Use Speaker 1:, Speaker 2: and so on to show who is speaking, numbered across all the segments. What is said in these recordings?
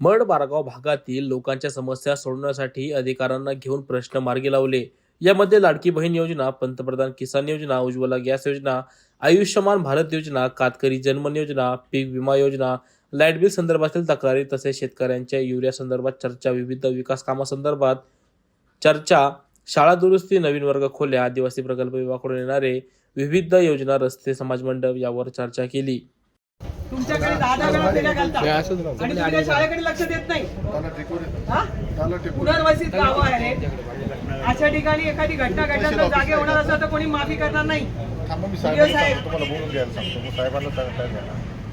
Speaker 1: Mud बारगाव भागातील लोकांच्या समस्या सोडवण्यासाठी अधिकाऱ्यांना घेऊन प्रश्न मार्गी लावले. यामध्ये लाडकी बहीण योजना पंतप्रधान किसान योजना उज्ज्वला गॅस योजना आयुष्यमान भारत योजना कातकरी जनमन योजना पीक विमा योजना लाइट बिल संदर्भातील तक्रारी तसेच शेतकऱ्यांच्या युरिया संदर्भात चर्चा विविध विकास कामासंदर्भात चर्चा शाळा दुरुस्ती नवीन वर्ग खोल्या आदिवासी प्रकल्प विभागाकडून येणारे विविध योजना रस्ते समाज मंडप यावर चर्चा केली.
Speaker 2: तुमच्याकडे दहा दहा वेळा घालतात. आणि तुम्ही त्या शाळेकडे लक्ष देत नाही. हा? पुनर्वसित गावं आहेत. अशा ठिकाणी एखादी घटना घडल्यानंतर जागे होणार असेल तर कोणी माफी करणार नाही.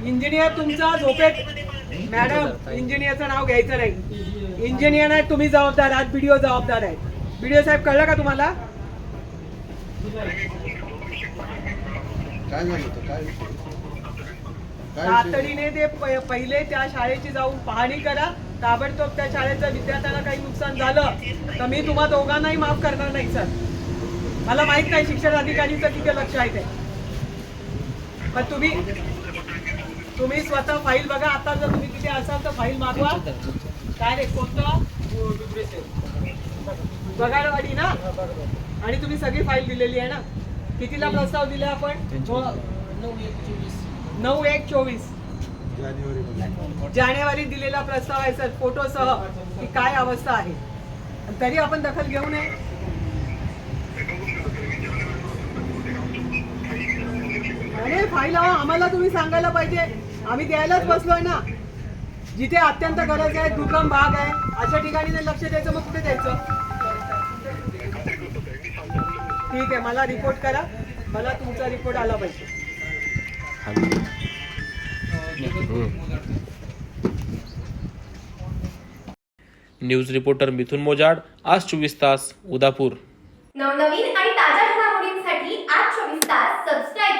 Speaker 2: इंजिनियर तुमचा झोपेत. मॅडम इंजिनियरचं नाव घ्यायचं नाही. इंजिनियर नाही तुम्ही जबाबदार आहात बीडीओ जबाबदार आहे बीडीओ साहेब कळलं का तुम्हाला?
Speaker 3: काय झालं होतं? काय?
Speaker 2: तातडीने ते पहिले त्या शाळेची जाऊन पाहणी करा. ताबडतोब त्या शाळेचं विद्यार्थ्यांना काही नुकसान झालं तर मी तुम्हा दोघांनाही माफ करणार नाही सर. मला माहीत नाही शिक्षण अधिकारीचं किती लक्ष आहे ते. पण तुम्ही तुम्ही स्वतः फाईल बघा. आता जर तुम्ही तिथे असाल तर फाईल मागवा. काय रे कोणतं? बगाडवाडी ना? आणि तुम्ही सगळी फाईल दिलेली आहे ना? कितीला प्रस्ताव दिला आपण? नऊ एक चोवीस. जानेवारी दिलेला प्रस्ताव आहे सर फोटोसह की काय अवस्था आहे. तरी आपण दखल घेऊ नये. अरे फाईल आम्हाला तुम्ही सांगायला पाहिजे. आम्ही द्यायलाच बसलोय ना. जिथे अत्यंत गरज आहे दुर्गम भाग आहे अशा ठिकाणी लक्ष द्यायचं मग कुठे द्यायचं? ठीक आहे मला रिपोर्ट करा. मला तुमचा रिपोर्ट आला पाहिजे.
Speaker 1: न्यूज रिपोर्टर मिथुन मोजाड आज चोवीस तास उदापूर.
Speaker 4: नवनवीन आणि ताज्या घडामोडींसाठी आज चोवीस तास सबस्क्राईब